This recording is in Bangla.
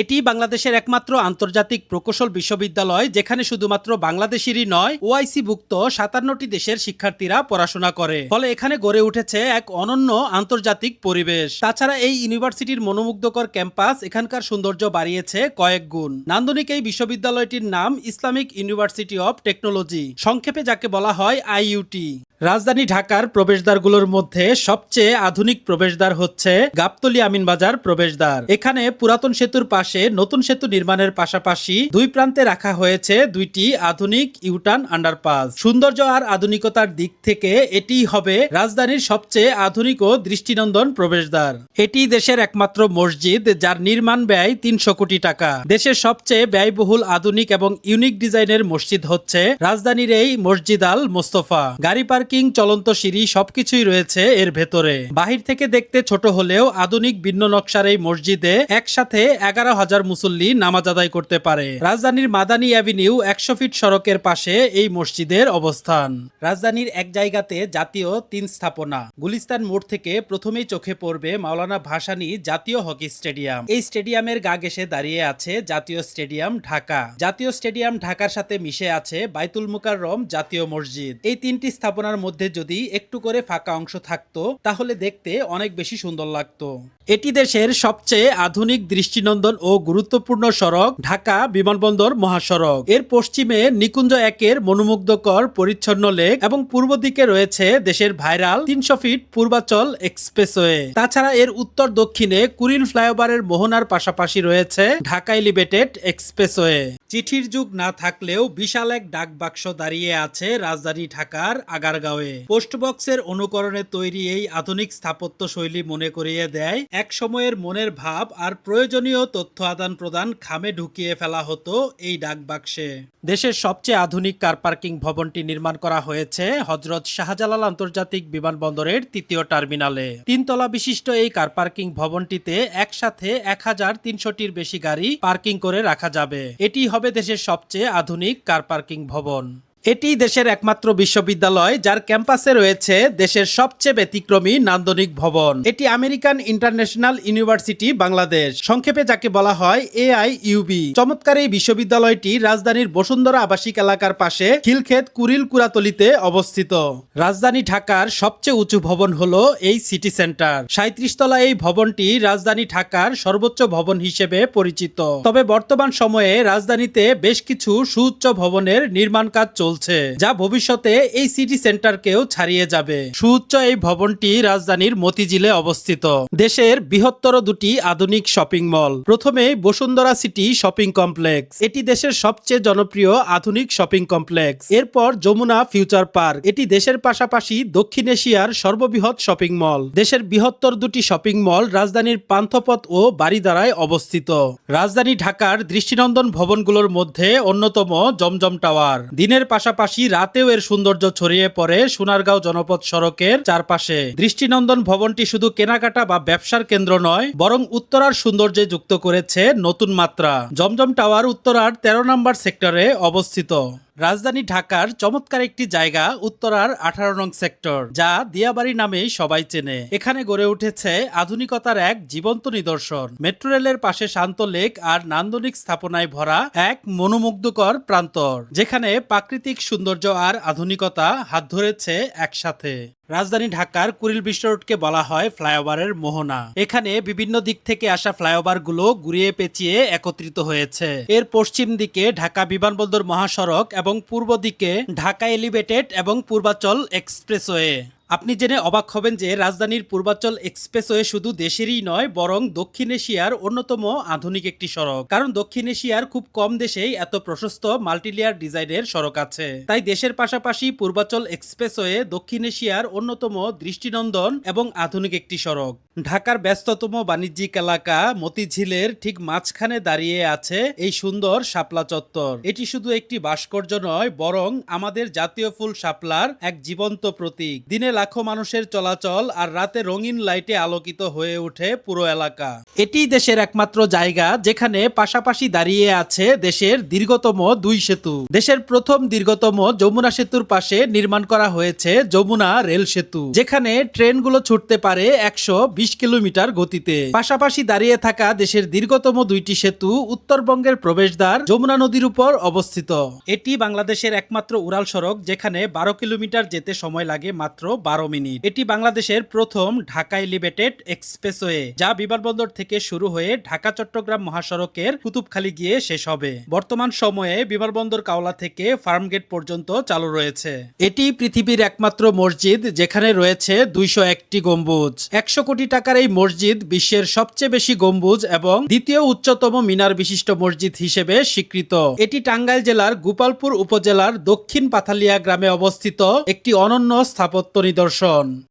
এটি বাংলাদেশের একমাত্র আন্তর্জাতিক প্রকৌশল বিশ্ববিদ্যালয়, যেখানে শুধুমাত্র বাংলাদেশেরই নয় ওআইসি ভুক্ত সাতান্নটি দেশের শিক্ষার্থীরা পড়াশোনা করে। ফলে এখানে গড়ে উঠেছে এক অনন্য আন্তর্জাতিক পরিবেশ। তাছাড়া এই ইউনিভার্সিটির মনোমুগ্ধকর ক্যাম্পাস এখানকার সৌন্দর্য বাড়িয়েছে কয়েক গুণ। নান্দনিক এই বিশ্ববিদ্যালয়টির নাম ইসলামিক ইউনিভার্সিটি অব টেকনোলজি, সংক্ষেপে যাকে বলা হয় আইইউটি। রাজধানী ঢাকার প্রবেশদ্বারগুলোর মধ্যে সবচেয়ে আধুনিক প্রবেশদ্বার হচ্ছে গাবতলী আমিনবাজার প্রবেশদ্বার। এখানে পুরাতন সেতুর পাশে নতুন সেতু নির্মাণের পাশাপাশি দুই প্রান্তে রাখা হয়েছে দুইটি আধুনিক ইউটার্ন আন্ডারপাস। সৌন্দর্য আর আধুনিকতার দিক থেকে এটি হবে রাজধানীর সবচেয়ে আধুনিক ও দৃষ্টিনন্দন প্রবেশদ্বার। এটি দেশের একমাত্র মসজিদ যার নির্মাণ ব্যয় তিনশো কোটি টাকা। দেশের সবচেয়ে ব্যয়বহুল আধুনিক এবং ইউনিক ডিজাইনের মসজিদ হচ্ছে রাজধানীর এই মসজিদ আল মোস্তফা। গাড়ি পার্কিং চলন্ত সিঁড়ি সবকিছুই রয়েছে এর ভেতরে। বাহির থেকে দেখতে ছোট হলেও আধুনিক ভিন্ন নকশার এই মসজিদে একসাথে এগারো হাজার মুসল্লি নামাজ আদায় করতে পারে। রাজধানীর মাদানী অ্যাভিনিউ একশো ফিট সড়কের পাশে এই মসজিদের অবস্থান। রাজধানীর এক জায়গাতে জাতীয় তিন স্থাপনা। গুলিস্তান মোড় থেকে প্রথমেই চোখে পড়বে মাওলানা ভাসানী জাতীয় হকি স্টেডিয়াম। এই স্টেডিয়ামের গা ঘেসে দাঁড়িয়ে আছে জাতীয় স্টেডিয়াম ঢাকা। জাতীয় স্টেডিয়াম ঢাকার সাথে মিশে আছে বাইতুল মুকাররম জাতীয় মসজিদ। এই তিনটি স্থাপনার মধ্যে যদি একটু করে ফাঁকা অংশ থাকতো, তাহলে দেখতে অনেক বেশি সুন্দর লাগতো। এটি দেশের সবচেয়ে আধুনিক দৃষ্টিনন্দন ও গুরুত্বপূর্ণ সড়ক, ঢাকা বিমানবন্দর মহাসড়ক। এর পশ্চিমে নিকুঞ্জ একের মনোমুগ্ধকর পরিচ্ছন্ন লেক এবং পূর্ব দিকে রয়েছে দেশের ভাইরাল তিনশো ফিট পূর্বাচল এক্সপ্রেসওয়ে। তাছাড়া এর উত্তর দক্ষিণে কুরিল ফ্লাইওভারের মোহনার পাশাপাশি রয়েছে ঢাকা এলিভেটেড এক্সপ্রেসওয়ে। চিঠির যুগ না থাকলেও বিশাল এক ডাক বাক্স দাঁড়িয়ে আছে রাজধানী ঢাকার আগারগাঁওয়ে পোস্ট বক্সের অনুকরণে তৈরি এই আধুনিক স্থাপত্য শৈলী মনে করিয়ে দেয়, এক সময়ের মনের ভাব আর প্রয়োজনীয় তথ্য আদান প্রদান খামে ঢুকিয়ে ফেলা হতো এই ডাক বাক্সে। দেশের সবচেয়ে আধুনিক কার পার্কিং ভবনটি নির্মাণ করা হয়েছে হজরত শাহজালাল আন্তর্জাতিক বিমানবন্দরের তৃতীয় টার্মিনালে। তিনতলা বিশিষ্ট এই কার পার্কিং ভবনটিতে একসাথে এক হাজার তিনশোটির বেশি গাড়ি পার্কিং করে রাখা যাবে। এটি হবে দেশের সবচেয়ে আধুনিক কার পার্কিং ভবন। এটি দেশের একমাত্র বিশ্ববিদ্যালয় যার ক্যাম্পাসে রয়েছে দেশের সবচেয়ে ব্যতিক্রমী নান্দনিক ভবন। এটি আমেরিকান ইন্টারন্যাশনাল ইউনিভার্সিটি, বাংলাদেশ। সংক্ষেপে যাকে বলা হয় এআই ইউবি চমৎকার এই বিশ্ববিদ্যালয়টি রাজধানীর বসুন্ধরা আবাসিক এলাকার পাশে খিলক্ষেত কুরিল কুরাতলিতে অবস্থিত। রাজধানী ঢাকার সবচেয়ে উঁচু ভবন হল এই সিটি সেন্টার। সাঁত্রিশ তলা এই ভবনটি রাজধানী ঢাকার সর্বোচ্চ ভবন হিসেবে পরিচিত। তবে বর্তমান সময়ে রাজধানীতে বেশ কিছু সুউচ্চ ভবনের নির্মাণ কাজ চলছে। যা ভবিষ্যতে এই সিটি সেন্টারকেও ছাড়িয়ে যাবে। সুউচ্চ এই ভবনটি রাজধানীর মতিঝিলে অবস্থিত। দেশের বৃহত্তর দুটি আধুনিক শপিং মল প্রথমে বসুন্ধরা সিটি শপিং কমপ্লেক্স এটি দেশের সবচেয়ে জনপ্রিয় আধুনিক শপিং কমপ্লেক্স এরপর যমুনা ফিউচার পার্ক এটি দেশের পাশাপাশি দক্ষিণ এশিয়ার সর্ববৃহৎ শপিং মল দেশের বৃহত্তর দুটি শপিং মল রাজধানীর পান্থপথ ও বাড়িধারায় অবস্থিত। রাজধানী ঢাকার দৃষ্টিনন্দন ভবনগুলোর মধ্যে অন্যতম জমজম টাওয়ার দিনের পাশাপাশি রাতেও এর সৌন্দর্য ছড়িয়ে পড়ে সোনারগাঁও জনপদ সড়কের চারপাশে। দৃষ্টিনন্দন ভবনটি শুধু কেনাকাটা বা ব্যবসার কেন্দ্র নয়, বরং উত্তরার সৌন্দর্যে যুক্ত করেছে নতুন মাত্রা। জমজম টাওয়ার উত্তরার তেরো নম্বর সেক্টরে অবস্থিত। রাজধানী ঢাকার চমৎকার একটি জায়গা উত্তরার আঠারো নং সেক্টর, যা দিয়াবাড়ি নামে সবাই চেনে। এখানে গড়ে উঠেছে আধুনিকতার এক জীবন্ত নিদর্শন। মেট্রো রেলের পাশে শান্ত লেক আর নান্দনিক স্থাপনায় ভরা এক মনোমুগ্ধকর প্রান্তর, যেখানে প্রাকৃতিক সৌন্দর্য আর আধুনিকতা হাত ধরেছে একসাথে। রাজধানী ঢাকার কুরিল বিশ্ব রোডকে বলা হয় ফ্লাইওভারের মোহনা। এখানে বিভিন্ন দিক থেকে আসা ফ্লাইওভারগুলো ঘুরিয়ে পেঁচিয়ে একত্রিত হয়েছে। এর পশ্চিম দিকে ঢাকা বিমানবন্দর মহাসড়ক এবং পূর্ব দিকে ঢাকা এলিভেটেড এবং পূর্বাচল এক্সপ্রেসওয়ে। আপনি জেনে অবাক হবেন যে রাজধানীর পূর্বাচল এক্সপ্রেসওয়ে শুধু দেশেরই নয়, বরং দক্ষিণ এশিয়ার অন্যতম আধুনিক একটি সড়ক। কারণ দক্ষিণ এশিয়ার খুব কম দেশেই এত প্রশস্ত মাল্টিলেয়ার ডিজাইনের সড়ক আছে। তাই দেশের পাশাপাশি পূর্বাচল এক্সপ্রেসওয়ে দক্ষিণ এশিয়ার অন্যতম দৃষ্টিনন্দন এবং আধুনিক একটি সড়ক। ঢাকার ব্যস্ততম বাণিজ্যিক এলাকা মতিঝিলের ঠিক মাঝখানে দাঁড়িয়ে আছে এই সুন্দর শাপলা চত্বর। এটি শুধু একটি ভাস্কর্য নয়, বরং আমাদের জাতীয় ফুল শাপলার এক জীবন্ত প্রতীক। দিনের লাখো মানুষের চলাচল আর রাতে রঙিন লাইটে আলোকিত হয়ে ওঠে পুরো এলাকা। এটি দেশের একমাত্র জায়গা যেখানে পাশাপাশি দাঁড়িয়ে আছে দেশের দীর্ঘতম দুই সেতু। দেশের প্রথম দীর্ঘতম যমুনা সেতুর পাশে নির্মাণ করা হয়েছে যমুনা রেল সেতু, যেখানে ট্রেনগুলো ছুটতে পারে একশো বিশ কিলোমিটার গতিতে। পাশাপাশি দাঁড়িয়ে থাকা দেশের দীর্ঘতম দুইটি সেতু উত্তরবঙ্গের প্রবেশদ্বার যমুনা নদীর উপর অবস্থিত। এটি বাংলাদেশের একমাত্র উড়াল সড়ক, যেখানে বারো কিলোমিটার যেতে সময় লাগে মাত্র বারো মিনিট। এটি বাংলাদেশের প্রথম ঢাকা এলিভেটেড এক্সপ্রেসওয়ে, যা বিমানবন্দর থেকে শুরু হয়ে ঢাকা, চট্টগ্রাম মহাসড়কের কুতুবখালী গিয়ে শেষ হবে। বর্তমান সময়ে বিমানবন্দর কাওলা থেকে ফার্মগেট পর্যন্ত চালু রয়েছে। এটি পৃথিবীর একমাত্র মসজিদ, যেখানে রয়েছে দুইশো একটি গম্বুজ। একশো কোটি টাকার এই মসজিদ বিশ্বের সবচেয়ে বেশি গম্বুজ এবং দ্বিতীয় উচ্চতম মিনার বিশিষ্ট মসজিদ হিসেবে স্বীকৃত। এটি টাঙ্গাইল জেলার গোপালপুর উপজেলার দক্ষিণ পাথালিয়া গ্রামে অবস্থিত একটি অনন্য স্থাপত্য নিদর্শন। পরিদর্শন।